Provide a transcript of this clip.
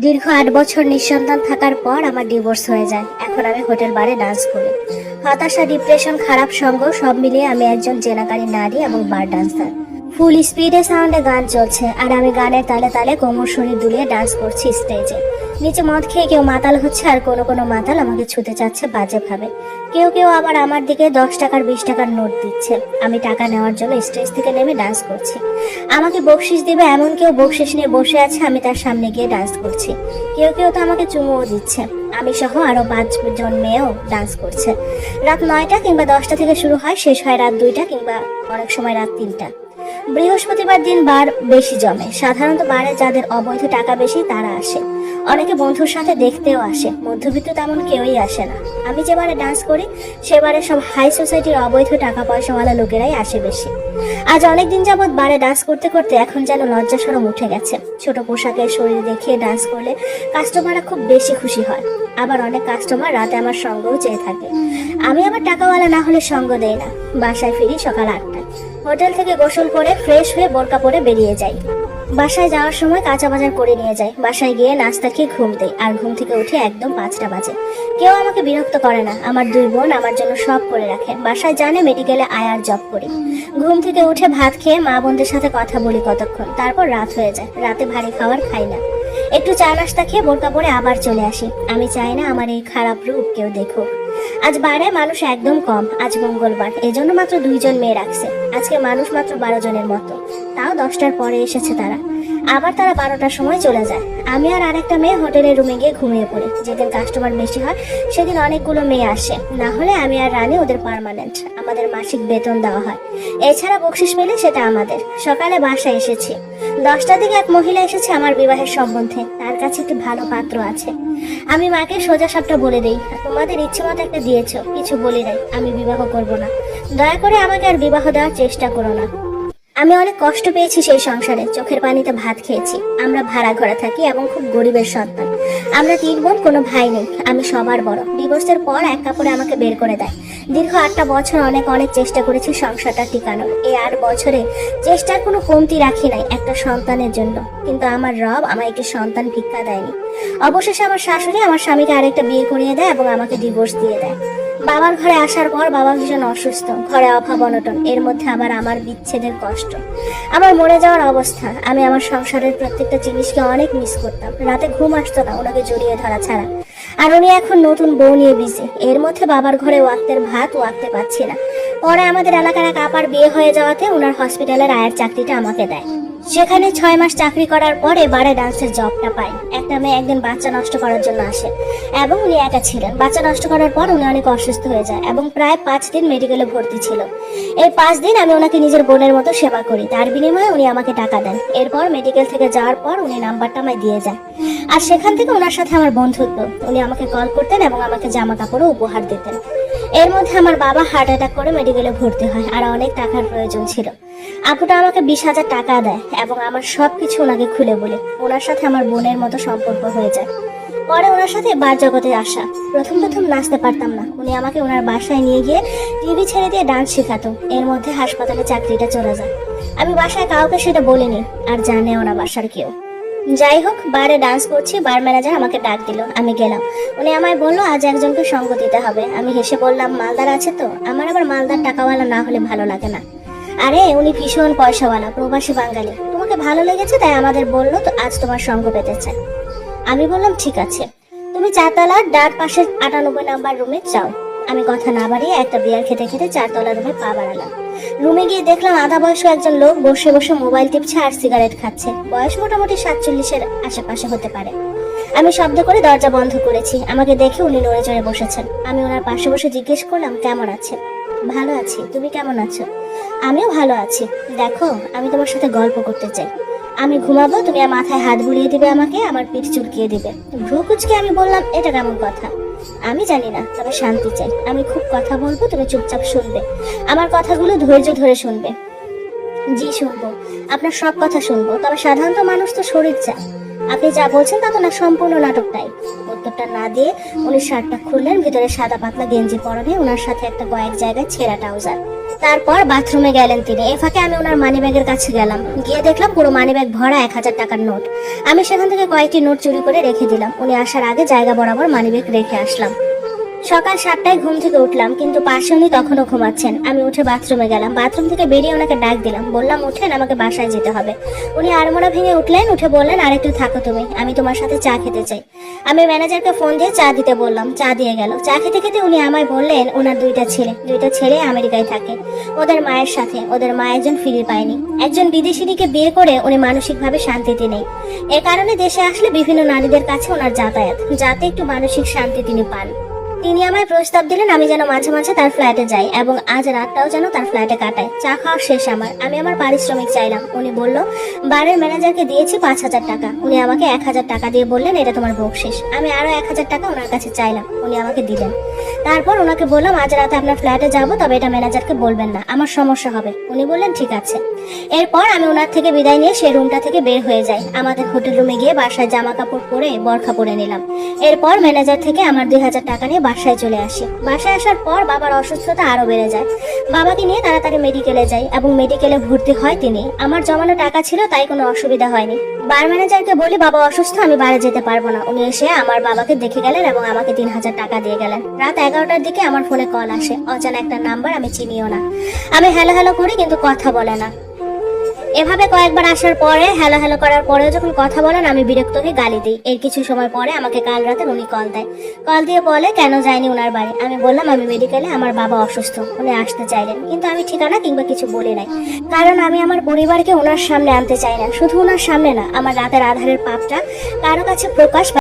দীর্ঘ আট বছর নিঃসন্তান থাকার পর আমার ডিভোর্স হয়ে যায়। এখন আমি হোটেল বারে ডান্স করি। হতাশা ডিপ্রেশন খারাপ সঙ্গ সব মিলিয়ে আমি একজন জেনাকারী নারী এবং বার ডান্সার ফুল স্পিডে সাউন্ডে গান চলছে, আর আমি গানের তালে তালে কোমর শরীর দুলিয়ে ডান্স করছি স্টেজে নিচে মদ খেয়ে কেউ মাতাল হচ্ছে, আর কোনো কোনো মাতাল আমাকে ছুতে চাচ্ছে বাজেভাবে। কেউ কেউ আবার আমার দিকে দশ টাকার, বিশ টাকার নোট দিচ্ছে। আমি টাকা নেওয়ার জন্য স্টেজ থেকে নেমে ডান্স করছি। আমাকে বকশিস দিবে, এমন কেউ বকশিস নিয়ে বসে আছে, আমি তার সামনে গিয়ে ডান্স করছি। কেউ কেউ তো আমাকে চুমুও দিচ্ছে। আমি সহ আরও পাঁচজন মেয়েও ডান্স করছে। রাত নয়টা কিংবা দশটা থেকে শুরু হয়, শেষ হয় রাত দুইটা কিংবা অনেক সময় রাত তিনটা। বৃহস্পতিবার দিন বার বেশি জমে। সাধারণত বারে যাদের অবৈধ টাকা বেশি, তারা আসে। অনেকে বন্ধুর সাথে দেখতেও আসে। মধ্যবিত্ত তেমন কেউই আসে না। আমি যেবারে ডান্স করি সেবারে সব হাই সোসাইটির অবৈধ টাকা পয়সাওয়ালা লোকেরাই আসে বেশি। আজ অনেকদিন যাবৎ বারে ডান্স করতে করতে এখন যেন লজ্জা সরম উঠে গেছে। ছোট পোশাকের শরীর দেখিয়ে ডান্স করলে কাস্টমাররা খুব বেশি খুশি হয়। আবার অনেক কাস্টমার রাতে আমার সঙ্গও চেয়ে থাকে। আমি আবার টাকাওয়ালা না হলে সঙ্গ দেই না। বাসায় ফিরি সকাল আটটায় হোটেল থেকে গোসল করে ফ্রেশ হয়ে বোরকা পরে বেরিয়ে যাই। বাসায় যাওয়ার সময় কাঁচা বাজার করে নিয়ে যাই। বাসায় গিয়ে নাস্তা খেয়ে ঘুম দেয় আর ঘুম থেকে উঠে একদম পাঁচটা বাজে। কেউ আমাকে বিরক্ত করে না। আমার দুই বোন আমার জন্য সব করে রাখে। বাসায় জানে মেডিকেলে আয়ার জব করি। ঘুম থেকে উঠে ভাত খেয়ে মা বোনদের সাথে কথা বলি কতক্ষণ। তারপর রাত হয়ে যায়। রাতে ভারী খাবার খাই না। একটু চা নাস্তা খেয়ে বোরকা পরে আবার চলে আসি। আমি চাই না আমার এই খারাপ রূপ কেউ দেখুক। আজ বারে মানুষ একদম কম, আজ মঙ্গলবার। এজন্য মাত্র দুইজন মেয়ে রাখছে। আজকে মানুষ মাত্র বারো জনের মতো। তাও দশটার পরে এসেছে তারা। আবার তারা বারোটার সময় চলে যায়। আমি আর আরেকটা মেয়ে হোটেলের রুমে গিয়ে ঘুমিয়ে পড়ি। যেদিন কাস্টমার বেশি হয়, সেদিন অনেকগুলো মেয়ে আসে। না হলে আমি আর রানী ওদের পার্মানেন্ট আমাদের মাসিক বেতন দেওয়া হয়। এছাড়া বকশিস পেলে সেটা আমাদের। সকালে বাসায় এসেছি। দশটার দিকে এক মহিলা এসেছে আমার বিবাহের সম্বন্ধে। তার কাছে একটি ভালো পাত্র আছে। আমি মাকে সোজা সাপটা বলে দেই তোমাদের ইচ্ছে মতো একটা দিয়েছ, কিছু বলি নাই, আমি বিবাহ করব না। দয়া করে আমাকে আর বিবাহ দেওয়ার চেষ্টা করো না। আমি অনেক কষ্ট পেয়েছি সেই সংসারে। চোখের পানিতে ভাত খেয়েছি। আমরা ভাড়া ঘরে থাকি এবং খুব গরিবের সন্তান। আমরা তিন বোন, কোনো ভাই নেই। আমি সবার বড়। ডিভোর্সের পর এক কাপড়ে আমাকে বের করে দেয়। দীর্ঘ আটটা বছর অনেক অনেক চেষ্টা করেছি সংসারটা টিকানোর। এই আট বছরে চেষ্টার কোনো কমতি রাখি নাই একটা সন্তানের জন্য। কিন্তু আমার রব আমায় একটি সন্তান ভিক্ষা দেয়নি। অবশেষে আমার শাশুড়ি আমার স্বামীকে আরেকটা বিয়ে করিয়ে দেয় এবং আমাকে ডিভোর্স দিয়ে দেয়। বাবার ঘরে আসার পর বাবা ভীষণ অসুস্থ, ঘরে অভাব অনটন, এর মধ্যে আবার আমার বিচ্ছেদের কষ্ট। আমার মরে যাওয়ার অবস্থা, আমি আমার সংসারের প্রত্যেকটা জিনিসকে অনেক মিস করতাম। রাতে ঘুম আসতো না, ওনাকে জড়িয়ে ধরা ছাড়া। আর উনি এখন নতুন বউ নিয়ে বিজি এর মধ্যে বাবার ঘরে ওয়াক্তের ভাত ওয়াক্তে পাচ্ছি না। পরে আমাদের এলাকার এক আপার বিয়ে হয়ে যাওয়াতে ওনার হসপিটালের আয়ের চাকরিটা আমাকে দেয়। সেখানে ছয় মাস চাকরি করার পরে এবারে ডান্সের জবটা পাই একটা মেয়ে একদিন বাচ্চা নষ্ট করার জন্য আসে এবং উনি একা ছিলেন। বাচ্চা নষ্ট করার পর উনি অনেক অসুস্থ হয়ে যায় এবং প্রায় পাঁচ দিন মেডিকেলে ভর্তি ছিল। এই পাঁচ দিন আমি ওনাকে নিজের বোনের মতো সেবা করি। তার বিনিময়ে উনি আমাকে টাকা দেন। এরপর মেডিকেল থেকে যাওয়ার পর উনি নাম্বারটা আমায় দিয়ে যায়। আর সেখান থেকে ওনার সাথে আমার বন্ধুত্ব। উনি আমাকে কল করতেন এবং আমাকে জামা কাপড়ও উপহার দিতেন। এর মধ্যে আমার বাবা হার্ট অ্যাটাক করে মেডিকেলে ভর্তি হয় আর অনেক টাকার প্রয়োজন ছিল। আপুটা আমাকে বিশ হাজার টাকা দেয় এবং আমার সব কিছু ওনাকে খুলে বলে। ওনার সাথে আমার বোনের মতো সম্পর্ক হয়ে যায়। পরে ওনার সাথে বার জগতে আসা। প্রথম প্রথম নাচতে পারতাম না। উনি আমাকে ওনার বাসায় নিয়ে গিয়ে টিভি ছেড়ে দিয়ে ডান্স শেখাতো। এর মধ্যে হাসপাতালে চাকরিটা চলে যায়। আমি বাসায় কাউকে সেটা বলিনি, আর জানেও না বাসার কেউ। যাই হোক, বারে ডান্স করছি, বার ম্যানেজার আমাকে ডাক দিল। আমি গেলাম। উনি আমায় বলল, আজ একজনকে সঙ্গ দিতে হবে। আমি হেসে বললাম, মালদার আছে তো? আমার আবার মালদার টাকাওয়ালা না হলে ভালো লাগে না। আরে, উনি ভীষণ পয়সাওয়ালা প্রবাসী বাঙালি। তোমাকে ভালো লেগেছে, তাই আমাদের বলল, তো আজ তোমার সঙ্গ পেতে চাই। আমি বললাম, ঠিক আছে। তুমি চারতলার ডান পাশের আটানব্বই নাম্বার রুমে যাও। আমি কথা না বাড়িয়ে একটা বিয়ার খেতে খেতে চারতলা রুমে পা বাড়ালাম। রুমে গিয়ে দেখলাম আধা বয়স্ক একজন লোক বসে বসে মোবাইল টিপছে আর সিগারেট খাচ্ছে। বয়স মোটামুটি সাতচল্লিশের আশেপাশে হতে পারে। আমি শব্দ করে দরজা বন্ধ করেছি। আমাকে দেখে উনি নড়ে চড়ে বসেছেন। আমি ওনার পাশে বসে জিজ্ঞেস করলাম, কেমন আছে ভালো আছি। তুমি কেমন আছো? আমিও ভালো আছি। দেখো, আমি তোমার সাথে গল্প করতে চাই। আমি ঘুমাবো, তুমি মাথায় হাত বুলিয়ে দিবে আমাকে, আমার পিঠ চুলকিয়ে দিবে। ভ্রু কুচকে আমি বললাম, এটা কেমন কথা? আমি জানি না, তবে শান্তি চাই। আমি খুব কথা বলব, তুমি চুপচাপ শুনবে। আমার কথাগুলো ধৈর্য ধরে শুনবে। জি, শুনব। আপনার সব কথা শুনব। তবে সাধারণত মানুষ তো শরীর চায়। আপনি যা বলছেন তা তো না, সম্পূর্ণ নাটকটাই। উত্তরটা না দিয়ে উনি শার্টটা খুললেন, ভিতরে সাদা পাতলা গেঞ্জি পরনে ওনার সাথে একটা কয়েক জায়গায় ছেঁড়া ট্রাউজার। তারপর বাথরুমে গেলেন তিনি। এ ফাঁকে আমি ওনার মানি ব্যাগের কাছে গেলাম। গিয়ে দেখলাম পুরো মানি ব্যাগ ভরা এক হাজার টাকার নোট। আমি সেখান থেকে কয়েকটি নোট চুরি করে রেখে দিলাম। উনি আসার আগে জায়গা বরাবর মানি ব্যাগ রেখে আসলাম। সকাল সাতটায় ঘুম থেকে উঠলাম, কিন্তু পাশে উনি তখনও ঘুমাচ্ছেন। আমি উঠে বাথরুমে গেলাম। বাথরুম থেকে বেরিয়ে ওনাকে ডাক দিলাম। বললাম, উঠেন, আমাকে বাসায় যেতে হবে। উনি আড়মোড়া ভেঙে উঠলেন, উঠে বললেন, আরেকটু থাকো তুমি, আমি তোমার সাথে চা খেতে চাই। আমি ম্যানেজারকে ফোন দিয়ে চা দিতে বললাম, চা দিয়ে গেল। চা খেতে খেতে উনি আমায় বললেন, ওনার দুইটা ছেলে দুইটা ছেলে আমেরিকায় থাকে। ওদের মায়ের সাথে, ওদের মা একজন ফিরে পায়নি। একজন বিদেশিনীকে বিয়ে করে উনি মানসিকভাবে শান্তিতে নেই। এ কারণে দেশে আসলে বিভিন্ন নারীদের কাছে ওনার যাতায়াত, যাতে একটু মানসিক শান্তি তিনি পান। তিনি আমায় প্রস্তাব দিলেন আমি যেন মাঝে মাঝে তার ফ্ল্যাটে যাই এবং আজ রাতটাও যেন তার ফ্ল্যাটে কাটাই চা খাওয়া শেষ আমার। আমি আমার পারিশ্রমিক চাইলাম। উনি বলল, বারের ম্যানেজারকে দিয়েছি পাঁচ হাজার টাকা। উনি আমাকে এক হাজার টাকা দিয়ে বললেন, এটা তোমার বকশিস আমি আরও এক হাজার টাকা ওনার কাছে চাইলাম। উনি আমাকে দিলেন। তারপর ওনাকে বললাম, আজ রাতে আপনার ফ্ল্যাটে যাব, তবে এটা ম্যানেজারকে বলবেন না। আমার সমস্যা হবে। উনি বললেন, ঠিক আছে। এরপর আমি ওনার থেকে বিদায় নিয়ে সেই রুমটা থেকে বের হয়ে যাই। আমাদের হোটেল রুমে গিয়ে বাসায় জামা কাপড় পরে বরখা পরে নিলাম। এরপর ম্যানেজার থেকে আমার দুই হাজার টাকা নিয়ে বাসায় চলে আসি। বাসায় আসার পর বাবার অসুস্থতা আরও বেড়ে যায়। বাবাকে নিয়ে তাড়াতাড়ি মেডিকেলে যাই এবং মেডিকেলে ভর্তি হয় তিনি। আমার জমানো টাকা ছিল, তাই কোনো অসুবিধা হয়নি। বার ম্যানেজারকে বলি, বাবা অসুস্থ, আমি বাইরে যেতে পারব না। উনি এসে আমার বাবাকে দেখে গেলেন এবং আমাকে তিন হাজার টাকা দিয়ে গেলেন। রাত এগারোটার দিকে আমার ফোনে কল আসে। অজানা একটা নাম্বার, আমি চিনিও না। আমি হ্যালো হ্যালো করি, কিন্তু কথা বলে না। এভাবে কয়েকবার আসার পরে, হ্যালো হ্যালো করার পরেও যখন কথা বলেন, আমি বিরক্ত হয়ে গালি দিই। এর কিছু সময় পরে আমাকে কাল রাতে উনি কল দেয়। কল দিয়ে বলে, কেন যায়নি ওনার বাড়ি? আমি বললাম, আমি মেডিকেলে আমার বাবা অসুস্থ, উনি আসতে চাইলেন। কিন্তু আমি ঠিকানা কিংবা কিছু বলি নাই। কারণ আমি আমার পরিবারকে ওনার সামনে আনতে চাই না। শুধু ওনার সামনে না, আমার রাতের আধারের পাপটা কারও কাছে প্রকাশ